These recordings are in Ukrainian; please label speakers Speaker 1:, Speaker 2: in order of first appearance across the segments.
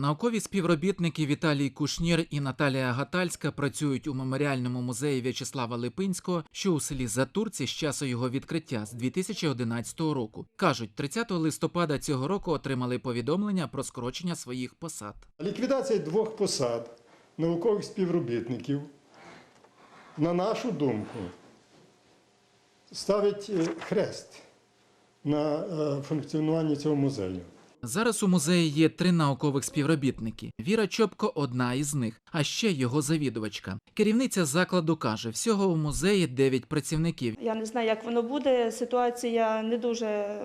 Speaker 1: Наукові співробітники Віталій Кушнір і Наталія Гатальська працюють у меморіальному музеї В'ячеслава Липинського, що у селі Затурці з часу його відкриття з 2011 року. кажуть, 30 листопада цього року отримали повідомлення про скорочення своїх посад.
Speaker 2: Ліквідація двох посад наукових співробітників, на нашу думку, ставить е, хрест на е, функціонуванні цього музею.
Speaker 1: Зараз у музеї є три наукових співробітники. Віра Чопко одна із них, а ще його завідувачка. Керівниця закладу каже, всього у музеї 9 працівників.
Speaker 3: Я не знаю, як воно буде. Ситуація не дуже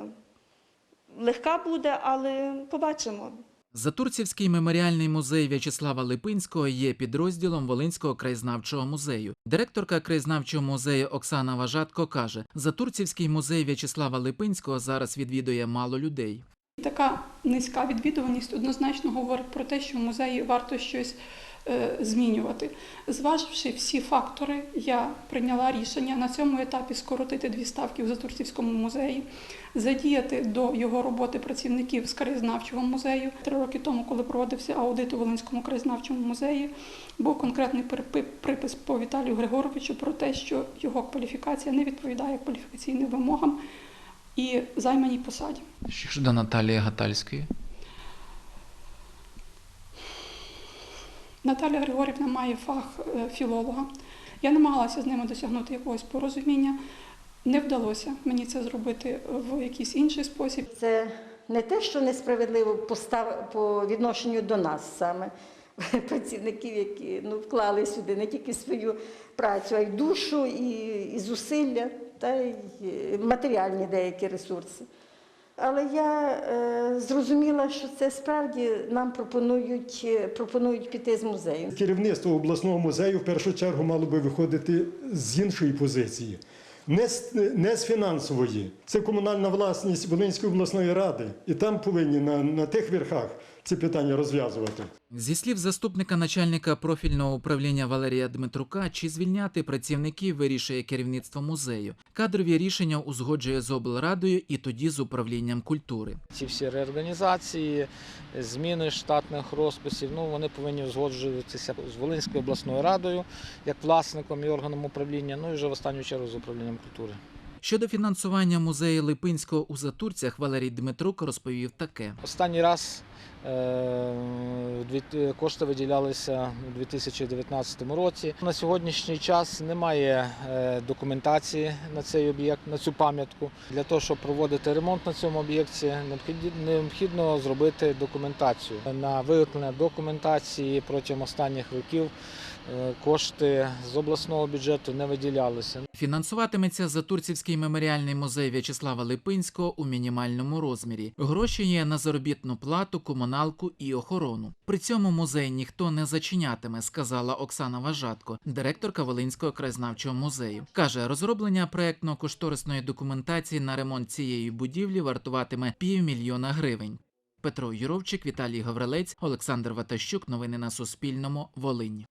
Speaker 3: легка буде, але побачимо.
Speaker 1: Затурцівський меморіальний музей В'ячеслава Липинського є підрозділом Волинського краєзнавчого музею. Директорка краєзнавчого музею Оксана Важатко каже: Затурцівський музей В'ячеслава Липинського зараз відвідує мало людей.
Speaker 4: Така низька відвідуваність однозначно говорить про те, що в музеї варто щось е, змінювати. Зваживши всі фактори, я прийняла рішення на цьому етапі скоротити дві ставки в Затурцівському музеї, задіяти до його роботи працівників з краєзнавчого музею. Три роки тому, коли проводився аудит у Волинському краєзнавчому музеї, був конкретний припис по Віталію Григоровичу про те, що його кваліфікація не відповідає кваліфікаційним вимогам і займаній посаді.
Speaker 1: Що ж Наталії Гатальської?
Speaker 4: Наталя Григорівна має фах е, філолога. Я намагалася з ними досягнути якогось порозуміння. Не вдалося мені це зробити в якийсь інший спосіб.
Speaker 5: Це не те, що несправедливо постав по відношенню до нас саме працівників, які ну, вклали сюди не тільки свою працю, а й душу, і, і зусилля, та й е, матеріальні деякі ресурси. Але я е, зрозуміла, що це справді нам пропонують, е, пропонують піти з музею.
Speaker 2: Керівництво обласного музею в першу чергу мало би виходити з іншої позиції. Не з, не з фінансової. Це комунальна власність Волинської обласної ради. І там повинні на, на тих верхах ці питання розв'язувати.
Speaker 1: Зі слів заступника начальника профільного управління Валерія Дмитрука, чи звільняти працівників вирішує керівництво музею. Кадрові рішення узгоджує з облрадою і тоді з управлінням культури.
Speaker 6: Ці всі реорганізації, зміни штатних розписів, ну вони повинні узгоджуватися з Волинською обласною радою як власником і органом управління, ну і вже в останню чергу з управлінням культури.
Speaker 1: Щодо фінансування музею Липинського у Затурцях, Валерій Дмитрук розповів таке.
Speaker 6: Останній раз кошти виділялися у 2019 році. На сьогоднішній час немає е, документації на цей об'єкт, на цю пам'ятку. Для того, щоб проводити ремонт на цьому об'єкті, необхідно зробити документацію. На виготовлення документації протягом останніх років е, кошти з обласного бюджету не виділялися.
Speaker 1: Фінансуватиметься Затурцівський меморіальний музей В'ячеслава Липинського у мінімальному розмірі. Гроші є на заробітну плату, комуналку і охорону. При цьому музей ніхто не зачинятиме, сказала Оксана Важатко, директорка Волинського краєзнавчого музею. Каже, розроблення проектно-кошторисної документації на ремонт цієї будівлі вартуватиме півмільйона гривень. Петро Юровчик, Віталій Гаврилець, Олександр Ватащук. Новини на Суспільному. Волинь.